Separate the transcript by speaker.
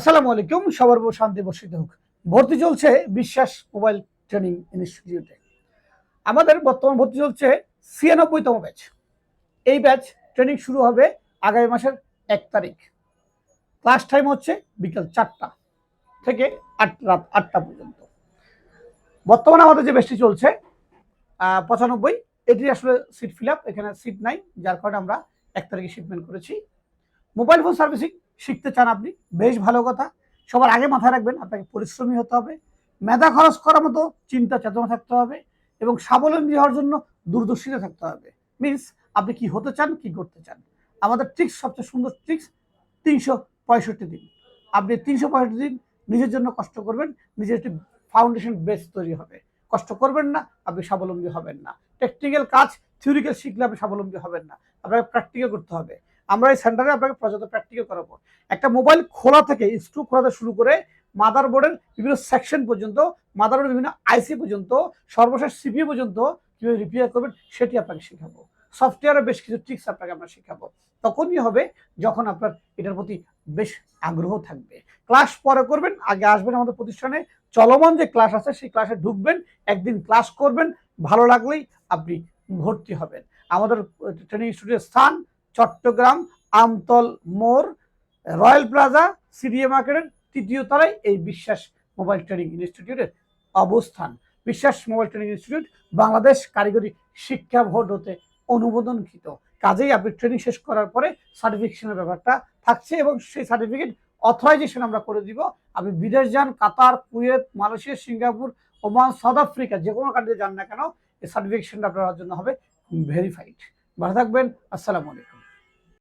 Speaker 1: আসসালামু আলাইকুম, সবার শান্তি বর্ষিত হোক। ভর্তি চলছে বিশ্বাস মোবাইল ট্রেনিং ইনস্টিটিউটে। আমাদের বর্তমান ভর্তি চলছে ছিয়ানব্বইতম ব্যাচ। এই ব্যাচ ট্রেনিং শুরু হবে আগামী মাসের এক তারিখ। ক্লাস টাইম হচ্ছে বিকেল চারটা থেকে আট রাত আটটা পর্যন্ত। বর্তমানে আমাদের যে ব্যাচটি চলছে পঁচানব্বই, এটি আসলে সিট ফিল আপ, এখানে সিট নাই, যার কারণে আমরা এক তারিখে শিপমেন্ট করেছি। মোবাইল ফোন সার্ভিসিং শিখতে চান আপনি, বেশ ভালো কথা। সবার আগে মাথায় রাখবেন, আপনাকে পরিশ্রমী হতে হবে। মেধা খরচ করার মতো চিন্তা, চেতনা থাকতে হবে এবং স্বাবলম্বী হওয়ার জন্য দূরদর্শিতা থাকতে হবে। মিনস আপনি কি হতে চান, কি করতে চান? আমাদের ট্রিক্স সবচেয়ে সুন্দর ট্রিক্স তিনশো পঁয়ষট্টি দিন। আপনি তিনশো পঁয়ষট্টি দিন নিজের জন্য কষ্ট করবেন, নিজের একটি ফাউন্ডেশন বেস তৈরি হবে। কষ্ট করবেন না, আপনি স্বাবলম্বী হবেন না। টেকনিক্যাল কাজ থিওরিক্যাল শিখলে আপনি স্বাবলম্বী হবেন না। আপনাকে প্র্যাকটিক্যাল করতে হবে। আমরা এই সেন্টারে আপনাকে পর্যাপ্ত প্র্যাকটিক্যাল করাবো। একটা মোবাইল খোলা থেকে স্ক্রু খোলা থেকে শুরু করে মাদার বোর্ডের বিভিন্ন সেকশন পর্যন্ত মাদার বোর্ডের বিভিন্ন আইসি পর্যন্ত, সর্বশেষ সিপিইউ পর্যন্ত কীভাবে রিপেয়ার করবেন সেটি আপনাকে শেখাবো। সফটওয়্যারে বেশ কিছু ট্রিক্স আপনাকে আমরা শেখাবো। তখনই হবে যখন আপনার এটার প্রতি বেশ আগ্রহ থাকবে। ক্লাস পরে করবেন, আগে আসবেন আমাদের প্রতিষ্ঠানে। চলমান যে ক্লাস আছে, সেই ক্লাসে ঢুকবেন, একদিন ক্লাস করবেন, ভালো লাগলেই আপনি ভর্তি হবেন। আমাদের ট্রেনিং ইনস্টিটিউটের স্থান চট্টগ্রাম, আমতল মোড়, রয়্যাল প্লাজা সিডিএ মার্কেটের তৃতীয় তলায় এই বিশ্বাস মোবাইল ট্রেনিং ইনস্টিটিউটের অবস্থান। বিশ্বাস মোবাইল ট্রেনিং ইনস্টিটিউট বাংলাদেশ কারিগরি শিক্ষা বোর্ড হতে অনুমোদনকৃত। কাজেই আপনি ট্রেনিং শেষ করার পরে সার্টিফিকেশনের ব্যাপারটা থাকছে এবং সেই সার্টিফিকেট অথরাইজেশন আমরা করে দিব। আপনি বিদেশ যান, Qatar, Kuwait, Malaysia, Singapore, Oman, South Africa, যে কোনো কান্ট্রিতে যান না কেন, এই সার্টিফিকেশনটা আপনার জন্য হবে ভেরিফাইড ভালো থাকবেন, আসসালামু আলাইকুম।